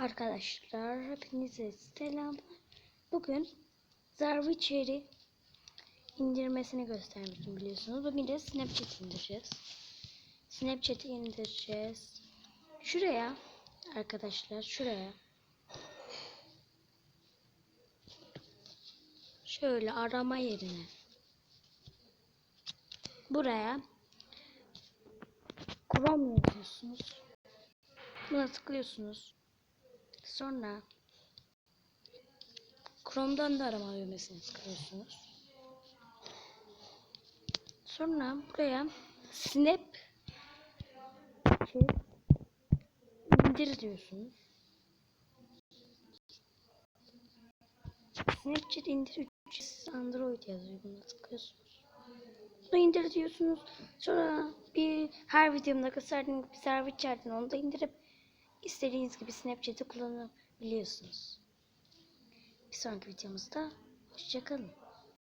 Arkadaşlar hepinize selam. Bugün Zarviçeri indirmesini göstermiştim biliyorsunuz. Bugün de Snapchat indireceğiz. Snapchat'i indireceğiz. Şuraya arkadaşlar şuraya şöyle arama yerine buraya Chrome yazıyorsunuz. Buna tıklıyorsunuz. Sonra Chrome'dan da arama düğmesini tıklıyorsunuz. Sonra buraya Snap indir diyorsunuz. Snapchat indir 300 Android yazıyor. Buna tıklıyorsunuz. Bunu indir diyorsunuz. Sonra bir her videomda gösterdiğim bir servis içeriden onu da indirip istediğiniz gibi Snapchat'i kullanabiliyorsunuz. Bir sonraki videomuzda hoşçakalın.